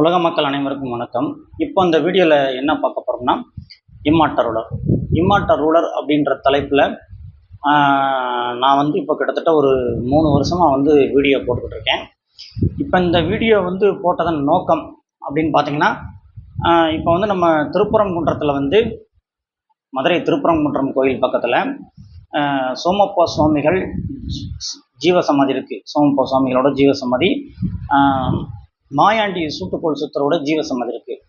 உலக மக்கள் அனைவருக்கும் வணக்கம். இப்போ இந்த வீடியோவில் என்ன பார்க்க போகிறோம்னா இம்மாட்ட ரூலர் இம்மாட்ட ரூலர் அப்படின்ற தலைப்பில் நான் வந்து இப்போ கிட்டத்தட்ட ஒரு மூணு வருஷமாக வந்து வீடியோ போட்டுக்கிட்டு இருக்கேன். இப்போ இந்த வீடியோ வந்து போட்டதன் நோக்கம் அப்படின்னு பார்த்தீங்கன்னா இப்போ வந்து நம்ம திருப்பரங்குன்றத்தில் வந்து மதுரை திருப்புறங்குன்றம் கோயில் பக்கத்தில் சோமப்பா சுவாமிகள் ஜீவசமாதி இருக்குது சோமப்பா சுவாமிகளோட ஜீவசமாதி மாயாண்டி சூட்டுக்கோள் சுத்தரோட ஜீவசமாதி இருக்குது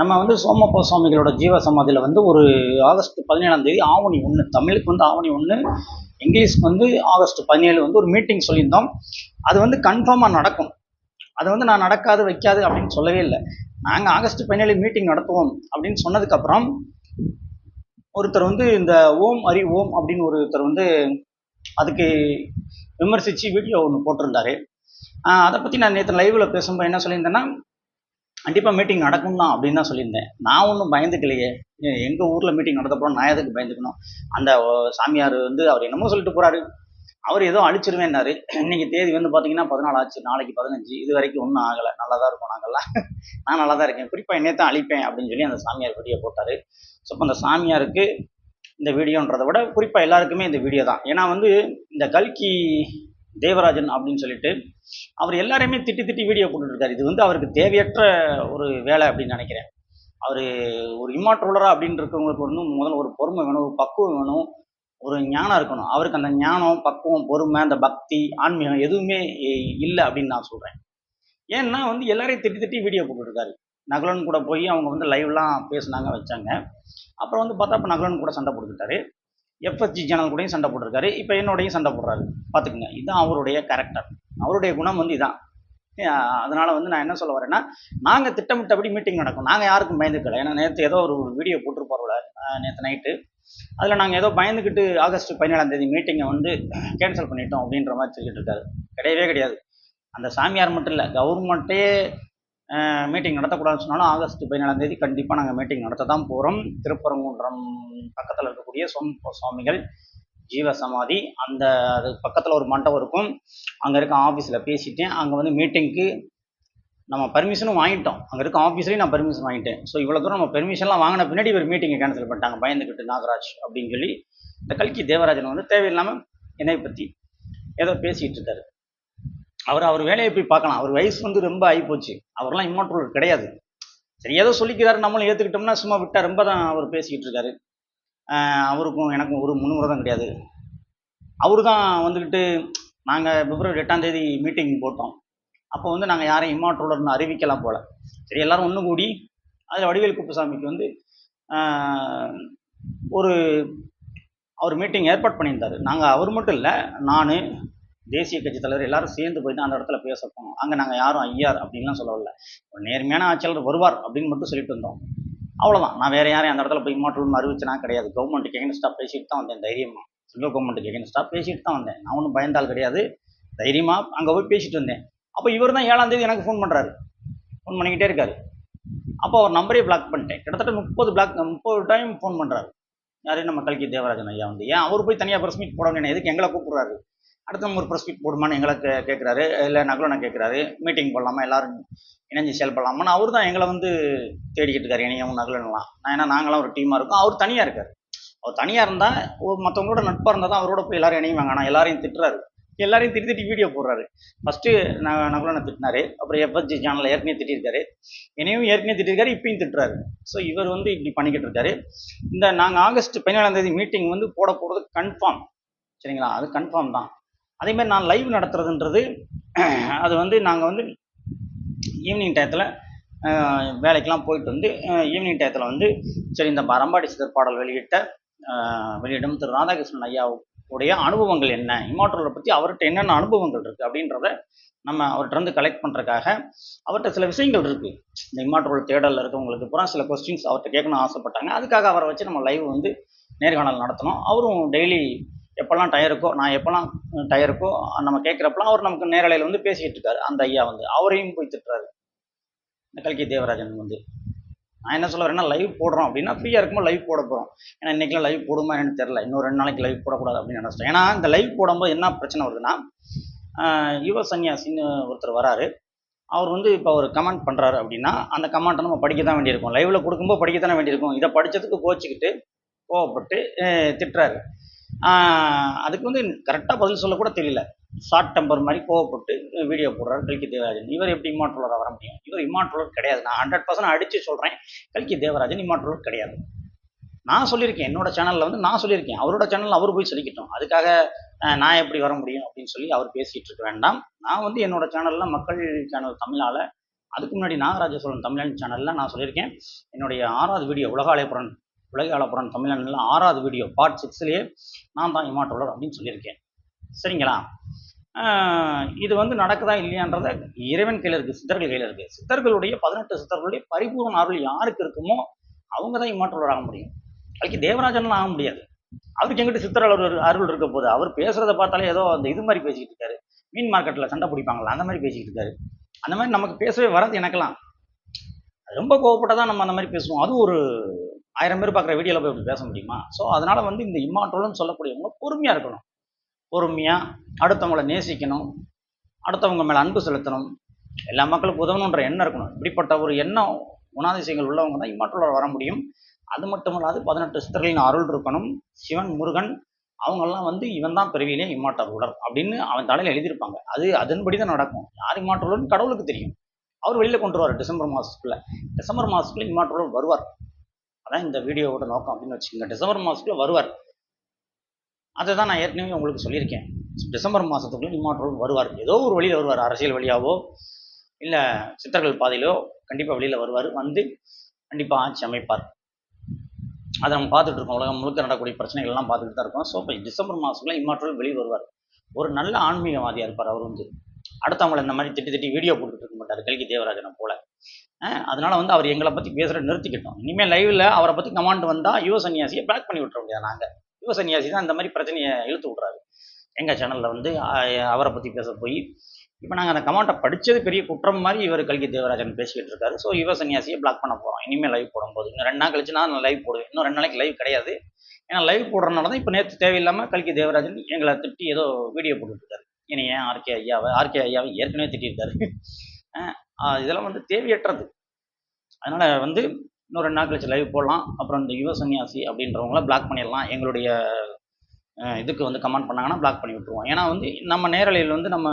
நம்ம வந்து சோமப்பா சுவாமிகளோட ஜீவசமாதியில் வந்து ஒரு ஆகஸ்ட் பதினேழாம் தேதி ஆவணி ஒன்று தமிழுக்கு வந்து ஆவணி ஒன்று இங்கிலீஷ்க்கு வந்து ஆகஸ்ட் பதினேழு வந்து ஒரு மீட்டிங் சொல்லியிருந்தோம். அது வந்து கன்ஃபார்மாக நடக்கும். அது வந்து நான் நடக்காது வைக்காது அப்படின்னு சொல்லவே இல்லை. நாங்கள் ஆகஸ்ட் பதினேழு மீட்டிங் நடத்துவோம் அப்படின்னு சொன்னதுக்கப்புறம் ஒருத்தர் வந்து இந்த ஓம் அரி ஓம் அப்படின்னு ஒருத்தர் வந்து அதுக்கு விமர்சித்து வீடியோ ஒன்று போட்டிருந்தாரு. அதை பற்றி நான் நேற்று லைவில் பேசும்போது என்ன சொல்லியிருந்தேன்னா கண்டிப்பாக மீட்டிங் நடக்கும் தான் அப்படின்னு தான் சொல்லியிருந்தேன். நான் ஒன்றும் பயந்துக்கலையே. எங்கள் ஊரில் மீட்டிங் நடத்தப்போம் நான் எதுக்கு பயந்துக்கணும்? அந்த சாமியார் வந்து அவர் என்னமோ சொல்லிட்டு போகிறாரு அவர் ஏதோ அழிச்சிருவேன்னாரு இன்னைக்கு தேதி வந்து பார்த்தீங்கன்னா பதினாலு ஆச்சு நாளைக்கு பதினஞ்சு. இது வரைக்கும் ஒன்றும் ஆகலை. நல்லா தான் இருக்கும் நாங்கள்லாம் நான் நல்லா தான் இருக்கேன். குறிப்பாக என்னை தான் அழிப்பேன் அப்படின்னு சொல்லி அந்த சாமியார் வீடியோ போட்டார். ஸோ அப்போ அந்த சாமியாருக்கு இந்த வீடியோன்றதை விட குறிப்பாக எல்லாருக்குமே இந்த வீடியோ தான். ஏன்னா வந்து இந்த கல்கி தேவராஜன் அப்படின்னு சொல்லிட்டு அவர் எல்லாரையுமே திட்டி திட்டி வீடியோ போட்டுருக்காரு இது வந்து அவருக்கு தேவையற்ற ஒரு வேலை அப்படின்னு நினைக்கிறேன். அவர் ஒரு இம்மாற்றுள்ளரா அப்படின்னு இருக்கவங்களுக்கு வந்து முதல்ல ஒரு பொறுமை வேணும் ஒரு பக்குவம் வேணும் ஒரு ஞானம் இருக்கணும். அவருக்கு அந்த ஞானம் பக்குவம் பொறுமை அந்த பக்தி ஆன்மீகம் எதுவுமே இல்லை அப்படின்னு நான் சொல்கிறேன் ஏன்னா வந்து எல்லாரையும் திட்டி திட்டி வீடியோ போட்டுருக்காரு நகலன் கூட போய் அவங்க வந்து லைவ்லாம் பேசுனாங்க வச்சாங்க. அப்புறம் வந்து பார்த்தா இப்போ நகலன் கூட சண்டை போட்டுக்கிட்டாரு. எஃப்எஸ்ஜி சேனல் கூடயும் சண்டை போட்டிருக்காரு. இப்போ என்னோடையும் சண்டை போடுறாரு. பார்த்துக்குங்க இதுதான் அவருடைய கேரக்டர் அவருடைய குணம் வந்து இதான். அதனால் வந்து நான் என்ன சொல்ல வரேன்னா நாங்கள் திட்டமிட்டபடி மீட்டிங் நடக்கும். நாங்கள் யாருக்கும் பயந்துக்கல. ஏன்னா நேற்று ஏதோ ஒரு வீடியோ போட்டிருப்பாரோல நேற்று நைட்டு அதில் நாங்கள் ஏதோ பயந்துக்கிட்டு ஆகஸ்ட் பதினேழாம் தேதி மீட்டிங்கை வந்து கேன்சல் பண்ணிட்டோம் அப்படின்ற மாதிரி சொல்லிட்டு இருக்காரு. கிடையவே கிடையாது. அந்த சாமியார் மட்டும் இல்லை கவர்மெண்ட்டே மீட்டிங் நடத்தக்கூடாதுன்னு சொன்னாலும் ஆகஸ்ட் பதினேழாம் தேதி கண்டிப்பாக நாங்கள் மீட்டிங் நடத்த தான் போகிறோம் திருப்பரங்குன்றம் பக்கத்தில் இருக்கக்கூடிய சோம சுவாமிகள் ஜீவ சமாதி அந்த அது பக்கத்தில் ஒரு மண்டபம் இருக்கும். அங்கே இருக்க ஆஃபீஸில் பேசிட்டேன் அங்கே வந்து மீட்டிங்க்கு நம்ம பர்மிஷனும் வாங்கிட்டோம். அங்கே இருக்க ஆஃபீஸ்லேயும் நான் பர்மிஷன் வாங்கிட்டேன். ஸோ இவ்வளோ தூரம் நம்ம பெர்மிஷன்லாம் வாங்கின பின்னாடி ஒரு மீட்டிங்கை கேன்சல் பண்ணிட்டாங்க. பயந்துக்கிட்டு நாகராஜ் அப்படின்னு சொல்லி இந்த கல்கி தேவராஜன் வந்து தேவையில்லாமல் என்னை பற்றி ஏதோ பேசிகிட்டு இருக்காரு. அவர் அவர் வேலையை போய் பார்க்கலாம். அவர் வயசு வந்து ரொம்ப ஆகிப்போச்சு. அவர்லாம் இம்மாற்றூர் கிடையாது. சரி ஏதோ சொல்லிக்கிறாரு. நம்மளும் ஏற்றுக்கிட்டோம்னா சும்மா விட்டா ரொம்ப தான் அவர் பேசிக்கிட்டு இருக்காரு. அவருக்கும் எனக்கும் ஒரு முன்னுரதம் கிடையாது. அவரு தான் வந்துக்கிட்டு நாங்கள் பிப்ரவரி எட்டாம் தேதி மீட்டிங் போட்டோம். அப்போ வந்து நாங்கள் யாரையும் இம்மாற்றூலர்னு அறிவிக்கலாம் போல. சரி எல்லாரும் ஒன்று கூடி அதில் வடிவேல் குப்புசாமிக்கு வந்து ஒரு அவர் மீட்டிங் ஏற்பாடு பண்ணியிருந்தாரு. நாங்கள் அவர் மட்டும் இல்லை நான் தேசிய கட்சி தலைவர் எல்லாரும் சேர்ந்து போய் தான் அந்த இடத்துல பேச போனோம் அங்கே நாங்கள் யாரும் ஐயார் அப்படின்லாம் சொல்லவில்லை. ஒரு நேர்மையான ஆட்சியாளர் வருவார் அப்படின்னு மட்டும் சொல்லிட்டு இருந்தோம். அவ்வளோதான் நான் வேறு யாரையும் அந்த இடத்துல போய் இம்மாற்றூல்னு அறிவிச்சனா கிடையாது. கவர்மெண்ட்டுக்கு எகென்ஸ்டாக பேசிட்டு தான் வந்தேன் தைரியமாக சென்ட்ரல் கவர்மெண்ட்டுக்கு எகென்ஸ்டாக பேசிட்டு தான் வந்தேன். நான் ஒன்றும் பயந்தால் கிடையாது. தைரியமாக அங்கே போய் பேசிட்டு வந்தேன். அப்போ இவர் தான் ஏழாம் தேதி எனக்கு ஃபோன் பண்ணுறாரு ஃபோன் பண்ணிக்கிட்டே இருக்காரு. அப்போ அவர் நம்பரே பிளாக் பண்ணிட்டேன். கிட்டத்தட்ட முப்பது பிளாக் முப்பது டைம் ஃபோன் பண்ணுறாரு யாரையும் நம்ம கல்கி தேவராஜன் ஐயா வந்து. ஏன்? அவர் போய் தனியாக ப்ரெஸ் மீட் போட வேண்டிய எதுக்கு எங்களை கூப்பிட்றாரு? அடுத்த ஒரு ப்ரெஸ் மீட் போடுமான்னு எங்களை கே கேட்குறாரு இல்லை நகுலனை கேட்குறாரு மீட்டிங் போடலாமா? எல்லாரும் இணைஞ்சு செயல் பண்ணலாமான்னு அவர் தான் எங்களை வந்து தேடிக்கிட்டு இருக்காரு. இணையவும் நகுலன்லாம் நான் ஏன்னா நாங்களாம் ஒரு டீமாக இருக்கோம். அவர் தனியாக இருக்கார். அவர் தனியாக இருந்தால் மற்றவங்களோட நட்பாக இருந்தால் தான் அவரோட போய் எல்லாரும் இணையுவாங்க ஆனால் எல்லாரையும் திட்டுறாரு. எல்லாரையும் திட்டி திட்டி வீடியோ போடுறாரு. ஃபஸ்ட்டு நான் நகுலனை திட்டினாரு. அப்புறம் எஃப்எஸ்ஜி சேனலில் ஏற்கனவே திட்டிருக்காரு. என்னையும் ஏற்கனவே திட்டிருக்காரு. இப்பயும் திட்டுறாரு. ஸோ இவர் வந்து இப்படி பண்ணிக்கிட்டு இருக்காரு. இந்த நாங்கள் ஆகஸ்ட் பதினேழாம் தேதி மீட்டிங் வந்து போட போகிறது கன்ஃபார்ம் சரிங்களா? அது கன்ஃபார்ம் தான். அதேமாதிரி நான் லைவ் நடத்துறதுன்றது அது வந்து நாங்கள் வந்து ஈவினிங் டயத்தில் வேலைக்கெலாம் போயிட்டு வந்து ஈவினிங் டயத்தில் வந்து சரி இந்த பரம்பாடி சிதர் பாடல் வெளியிட்ட வெளியிடும் திரு ராதாகிருஷ்ணன் ஐயா உடைய அனுபவங்கள் என்ன? இம்மாற்றலை பற்றி அவர்கிட்ட என்னென்ன அனுபவங்கள் இருக்குது அப்படின்றத நம்ம அவர்கிட்ட இருந்து கலெக்ட் பண்ணுறதுக்காக அவர்கிட்ட சில விஷயங்கள் இருக்குது இந்த இம்மாற்றல் தேடலில் இருக்கவங்களுக்கு பூரா சில கொஸ்டின்ஸ் அவர்கிட்ட கேட்கணும்னு ஆசைப்பட்டாங்க. அதுக்காக அவரை வச்சு நம்ம லைவ் வந்து நேர்காணல் நடத்தணும். அவரும் டெய்லி எப்போல்லாம் டயருக்கோ நான் எப்போல்லாம் டயருக்கோ நம்ம கேட்குறப்பெல்லாம் அவர் நமக்கு நேரலையில் வந்து பேசிக்கிட்டு இருக்காரு. அந்த ஐயா வந்து அவரையும் போய் திட்டுறாரு. இந்த கல்கி தேவராஜன் வந்து. நான் என்ன சொல்ல வரேன்னா லைவ் போடுறோம் அப்படின்னா ஃப்ரீயாக இருக்கும்போது லைவ் போட போகிறோம் ஏன்னா இன்றைக்கெலாம் லைவ் போடுமா எனக்கு தெரில இன்னும் ரெண்டு நாளைக்கு லைவ் போடக்கூடாது அப்படின்னு நினச்சிட்டேன். ஏன்னா இந்த லைவ் போடும்போது என்ன பிரச்சனை வருதுன்னா யுவ சன்னியாசின்னு ஒருத்தர் வராரு. அவர் வந்து இப்போ அவர் கமெண்ட் பண்ணுறாரு அப்படின்னா அந்த கமெண்ட்டை நம்ம படிக்க தான் வேண்டியிருக்கும். லைவில் கொடுக்கும்போது படிக்க தானே வேண்டியிருக்கும். இதை படித்ததுக்கு கோச்சிக்கிட்டு கோவப்பட்டு திட்டுறாரு. அதுக்கு வந்து கரெக்டாக பதில் சொல்லக்கூட தெரியல. ஷார்ட் டெம்பர் மாதிரி கோவப்பட்டு வீடியோ போடுறாரு கல்கி தேவராஜன். இவர் எப்படி இம்மாற்றுலராக வர முடியும்? இவர் இம்மாற்றுலர் கிடையாது. நான் ஹண்ட்ரட் பர்சன்ட் அடித்து சொல்கிறேன் கல்கி தேவராஜன் இம்மாற்றுலர் கிடையாது. நான் சொல்லியிருக்கேன். என்னோட சேனலில் வந்து நான் சொல்லியிருக்கேன். அவரோட சேனலில் அவர் போய் சொல்லிக்கிட்டோம். அதுக்காக நான் எப்படி வர முடியும் அப்படின்னு சொல்லி அவர் பேசிகிட்டு இருக்க வேண்டாம். நான் வந்து என்னோட சேனலில் மக்கள் சேனல் தமிழால் அதுக்கு முன்னாடி நாகராஜ சோழன் தமிழன் சேனலில் நான் சொல்லியிருக்கேன். என்னுடைய ஆறாவது வீடியோ உலக அலைப்புறன் உலக அலைப்புறன் தமிழனில் ஆறாவது வீடியோ பார்ட் சிக்ஸ்லேயே நான் தான் இமாற்றோலர் அப்படின்னு சொல்லியிருக்கேன். சரிங்களா? இது வந்து நடக்குதா இல்லையான்றத இறைவன் கையில் இருக்குது சித்தர்கள் கையில் இருக்குது சித்தர்களுடைய பதினெட்டு சித்தர்களுடைய பரிபூர்ண அருள் யாருக்கு இருக்குமோ அவங்க தான் இமாற்றவர் ஆக முடியும். அதுக்கு தேவராஜன்லாம் ஆக முடியாது. அவருக்கு எங்கிட்ட சித்தர் அருள் அருள் இருக்க போது அவர் பேசுகிறத பார்த்தாலே ஏதோ அந்த இது மாதிரி பேசிக்கிட்டு இருக்காரு. மீன் மார்க்கெட்டில் சண்டை பிடிப்பாங்களா அந்த மாதிரி பேசிக்கிட்டு இருக்காரு. அந்த மாதிரி நமக்கு பேசவே வராது எனக்கெல்லாம். ரொம்ப கோவப்பட்டதான் நம்ம அந்த மாதிரி பேசுவோம். அது ஒரு ஆயிரம் பேர் பார்க்குற வீடியோவில் போய் பேச முடியுமா? ஸோ அதனால் வந்து இந்த இம்மாற்றோல்னு சொல்லக்கூடியவங்க பொறுமையாக இருக்கணும். பொறுமையாக அடுத்தவங்களை நேசிக்கணும். அடுத்தவங்க மேலே அன்பு செலுத்தணும். எல்லா மக்களுக்கும் உதவணுன்ற எண்ணம் இருக்கணும். இப்படிப்பட்ட ஒரு எண்ணம் குணாதிசயங்கள் உள்ளவங்க தான் இம்மாற்றலோட வர முடியும். அது மட்டும் இல்லாது பதினெட்டு சித்தர்களின் அருள் இருக்கணும். சிவன் முருகன் அவங்கெல்லாம் வந்து இவன் தான் பிறவியிலே இம்மாற்றருளர் அப்படின்னு அவன் தலையில் எழுதியிருப்பாங்க. அது அதன்படி தான் நடக்கும். யார் இம்மாற்றருளர்னு கடவுளுக்கு தெரியும். அவர் வெளியில் கொண்டு வருவார் டிசம்பர் மாதத்துக்குள்ள டிசம்பர் மாதத்துக்குள்ள இம்மாற்றருளர் வருவார். அதான் இந்த வீடியோவோட நோக்கம் அப்படின்னு வச்சுக்கோங்க. டிசம்பர் மாதத்துக்குள்ள வருவார். அதை தான் நான் ஏற்கனவே உங்களுக்கு சொல்லியிருக்கேன். டிசம்பர் மாதத்துக்குள்ளே இம்மாற்றருள் வருவார். ஏதோ ஒரு வழியில் வருவார். அரசியல் வழியாவோ இல்லை சித்தர்கள் பாதையிலோ கண்டிப்பாக வெளியில் வருவார். வந்து கண்டிப்பாக ஆட்சி அமைப்பார். அதை நம்ம பார்த்துட்டு இருக்கோம். உலகம் முழுக்க நடக்கக்கூடிய பிரச்சனைகள்லாம் பார்த்துட்டு தான் இருக்கோம். ஸோ இப்போ டிசம்பர் மாதத்துக்குள்ள இம்மாற்றம் வெளியே வருவார். ஒரு நல்ல ஆன்மீகவாதியாக இருப்பார் அவர் வந்து. அடுத்தவங்களை இந்த மாதிரி திட்டி திட்டி வீடியோ போட்டுட்டு இருக்க மாட்டார். கல்கி தேவராஜனை போல. அதனால வந்து அவர் எங்களை பற்றி பேசுகிற நிறுத்திக்கிட்டோம். இனிமேல் லைவில் அவரை பற்றி கமாண்ட் வந்தால் யுவ சன்னியாசியை பேக் பண்ணி விட்டுற முடியாது நாங்கள் யுவ சன்னியாசி தான் இந்த மாதிரி பிரச்சனையை இழுத்து விட்றாரு. எங்கள் சேனலில் வந்து அவரை பற்றி பேச போய் இப்போ நாங்கள் அந்த கமாண்டை படித்தது பெரிய குற்றம் மாதிரி இவர் கல்கி தேவராஜன் பேசிக்கிட்டு இருக்காரு. ஸோ யுவ சன்னியாசியை பிளாக் பண்ண போகிறோம் இனிமேல் லைவ் போடும்போது. இன்னும் ரெண்டு நாள் கழிச்சு நான் லைவ் போடுவேன். இன்னும் ரெண்டு நாளைக்கு லைவ் கிடையாது. ஏன்னா லைவ் போடுறதுனால தான் இப்போ நேற்று தேவையில்லாமல் கல்கி தேவராஜன் எங்களை திட்டி ஏதோ வீடியோ போட்டுருக்காரு இனி ஏன் ஆர்கே ஐயாவை ஆர்கே ஐயாவை ஏற்கனவே திட்டிருக்காரு இதெல்லாம் வந்து தேவையற்றது. அதனால் வந்து இன்னும் ரெண்டு நாள் கழிச்சு லைவ் போடலாம். அப்புறம் இந்த யுவ சன்னியாசி அப்படின்றவங்கள பிளாக் பண்ணிடலாம். எங்களுடைய இதுக்கு வந்து கமெண்ட் பண்ணாங்கன்னா பிளாக் பண்ணி விட்டுருவோம். ஏன்னா வந்து நம்ம நேரலையில் வந்து நம்ம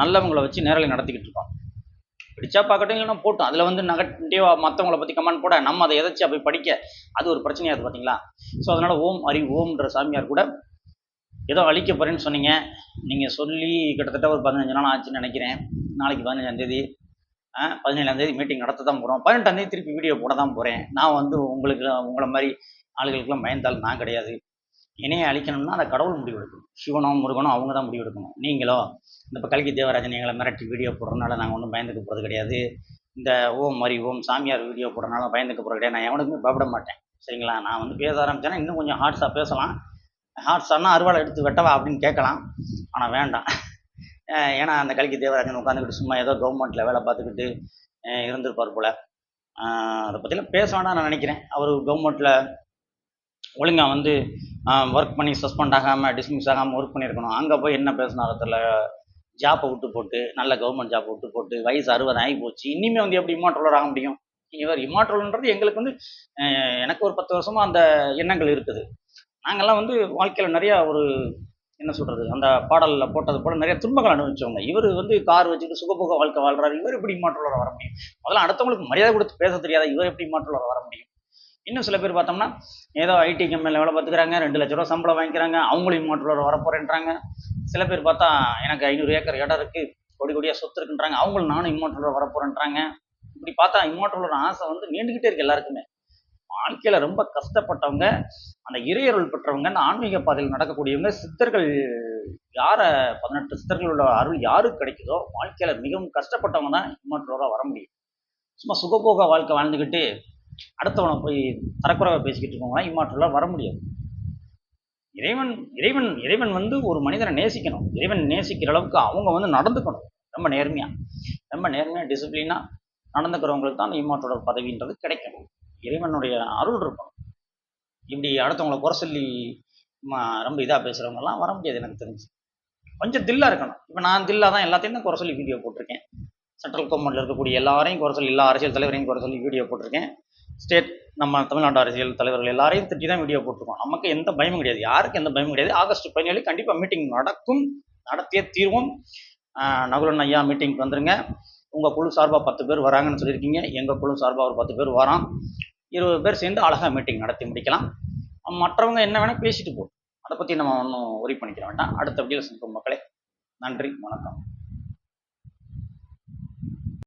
நல்லவங்களை வச்சு நேரலை நடத்திக்கிட்டு இருக்கோம். பிடிச்சா பார்க்கட்டும் இல்லைன்னா போட்டோம். அதில் வந்து நெகட்டிவாக மற்றவங்கள பற்றி கமெண்ட் போட நம்ம அதை எதாச்சும் போய் படிக்க அது ஒரு பிரச்சனையாக இருக்குது பார்த்தீங்களா ஸோ அதனால் ஓம் ஹரி ஓம்ன்ற சாமியார் கூட ஏதோ அழிக்க போகிறேன்னு சொன்னீங்க. நீங்கள் சொல்லி கிட்டத்தட்ட ஒரு பதினஞ்சு நாள் ஆச்சுன்னு நினைக்கிறேன். நாளைக்கு பதினஞ்சாந்தேதி பதினேழாம் தேதி மீட்டிங் நடத்த தான் போகிறோம் பதினெட்டாந்தேதி திருப்பி வீடியோ போட தான் போகிறேன் நான் வந்து உங்களுக்கு உங்களை மாதிரி ஆளுகளுக்கெல்லாம் பயந்தால் நான் கிடையாது. இணையை அழிக்கணும்னா அதை கடவுள் முடிவு எடுக்கணும் சிவனோ முருகனோ அவங்க தான் முடிவு எடுக்கணும் நீங்களோ இந்த இப்போ கல்கி தேவராஜன் எங்களை மிரட்டி வீடியோ போடுறதுனால நாங்கள் ஒன்றும் பயந்துக்க போகிறது கிடையாது. இந்த ஓம் மாதிரி ஓம் சாமியார் வீடியோ போடுறதுனால பயந்துக்க போகிறது கிடையாது. நான் எவனுக்குமே பயப்பட மாட்டேன். சரிங்களா? நான் வந்து பேச ஆரம்பிச்சேன்னா இன்னும் கொஞ்சம் ஹார்ட்ஸாக பேசலாம். ஹாட்ஸானா அருவாளை எடுத்து வெட்டவா அப்படின்னு கேட்கலாம். ஆனால் வேண்டாம். ஏன்னா அந்த கல்கி தேவராஜன் உட்காந்துக்கிட்டு சும்மா ஏதோ கவர்மெண்ட்டில் வேலை பார்த்துக்கிட்டு இருந்திருப்பார் போல். அதை பற்றிலாம் பேச வேண்டாம் நான் நினைக்கிறேன். அவர் கவர்மெண்ட்டில் ஒழுங்காக வந்து ஒர்க் பண்ணி சஸ்பெண்ட் ஆகாமல் டிஸ்மிஸ் ஆகாமல் ஒர்க் பண்ணியிருக்கணும். அங்கே போய் என்ன பேசினாரோ தெரியல ஜாப்பை விட்டு போட்டு நல்ல கவர்மெண்ட் ஜாப்பை விட்டு போட்டு வயசு அறுபது ஆகி போச்சு. இனிமேல் வந்து எப்படி இம்மாற்றோலர் ஆக முடியும்? இவர் இம்மாற்றோல்ன்றது எங்களுக்கு வந்து எனக்கு ஒரு பத்து வருஷமாக அந்த எண்ணங்கள் இருக்குது. நாங்கள்லாம் வந்து வாழ்க்கையில் நிறையா ஒரு என்ன சொல்கிறது அந்த பாடலில் போட்டது போல் நிறைய துன்பங்கள் அனுபவிச்சவங்க. இவர் வந்து கார் வச்சுட்டு சுகபோக வாழ்க்கை வாழ்றாரு. இவர் எப்படி இம்மாற்றோலர் வர முடியும்? முதல்ல அடுத்தவங்களுக்கு மரியாதை கொடுத்து பேச தெரியாத இவர் எப்படி இம்மாற்றோலர் வர முடியும்? இன்னும் சில பேர் பார்த்தோம்னா ஏதோ ஐடி கம்பெனியில் வேலை பார்த்துக்கிறாங்க ரெண்டு லட்ச ரூபா சம்பளம் வாங்கிக்கிறாங்க அவங்களும் இம்மாற்றோலர் வரப்போறேன்றாங்க சில பேர் பார்த்தா எனக்கு ஐநூறு ஏக்கர் இடம் இருக்குது கொடி கொடியாக சொத்து இருக்குன்றாங்க. அவங்களும் நானும் இம்மாற்றோலர் வரப்போறேன்றாங்க இப்படி பார்த்தா இம்மாற்றோலர் ஆசை வந்து நீண்டுக்கிட்டே இருக்கு எல்லாருக்குமே. வாழ்க்கையில் ரொம்ப கஷ்டப்பட்டவங்க அந்த இறையருள் பெற்றவங்க அந்த ஆன்மீக பாதையில் நடக்கக்கூடியவங்க சித்தர்கள் யாரை பதினெட்டு சித்தர்களோட அருள் யாருக்கு கிடைக்குதோ வாழ்க்கையில் மிகவும் கஷ்டப்பட்டவங்க தான் இம்மாற்றோராக வர முடியும். சும்மா சுகபோக வாழ்க்கை வாழ்ந்துக்கிட்டு அடுத்தவனை போய் தரக்குறைவை பேசிக்கிட்டு இருக்கவங்களாம் இம்மாற்றலாம் வர முடியாது. இறைவன் இறைவன் இறைவன் வந்து ஒரு மனிதனை நேசிக்கணும். இறைவன் நேசிக்கிற அளவுக்கு அவங்க வந்து நடந்துக்கணும். ரொம்ப நேர்மையாக ரொம்ப நேர்மையாக டிசிப்ளினாக நடந்துக்கிறவங்களுக்கு தான் இம்மாற்றோட பதவின்றது கிடைக்கும் இறைவனுடைய அருள் இருக்கணும் இப்படி அடுத்தவங்கள குறை சொல்லி ரொம்ப இதாக பேசுகிறவங்கலாம் வர முடியாது எனக்கு தெரிஞ்சு. கொஞ்சம் தில்லா இருக்கணும். இப்போ நான் தில்லாக தான் எல்லாத்தையும் தான் குறை சொல்லி வீடியோ போட்டிருக்கேன். சென்ட்ரல் கவர்மெண்ட்டில் இருக்கக்கூடிய எல்லாரையும் குறை சொல்லி எல்லா அரசியல் தலைவரையும் குறை சொல்லி வீடியோ போட்டிருக்கேன். ஸ்டேட் நம்ம தமிழ்நாடு அரசியல் தலைவர்கள் எல்லாரையும் திட்டி தான் வீடியோ போட்டிருக்கோம். நமக்கு எந்த பயமும் கிடையாது. யாருக்கு எந்த பயமும் கிடையாது. ஆகஸ்ட் பதினேழு கண்டிப்பாக மீட்டிங் நடக்கும். நடத்தியே தீர்வும். நகுலன் ஐயா மீட்டிங்க்கு வந்துருங்க. உங்கள் குழு சார்பாக பத்து பேர் வராங்கன்னு சொல்லியிருக்கீங்க. எங்கள் குழு சார்பாக ஒரு பத்து பேர் வரான். இருபது பேர் சேர்ந்து அழகாக மீட்டிங் நடத்தி முடிக்கலாம். மற்றவங்க என்ன வேணால் பேசிட்டு போகும் அதை பற்றி நம்ம ஒன்றும் ஒரி பண்ணிக்கிற வேண்டாம். அடுத்த வீடியோ சந்திக்கும் மக்களே. நன்றி வணக்கம்.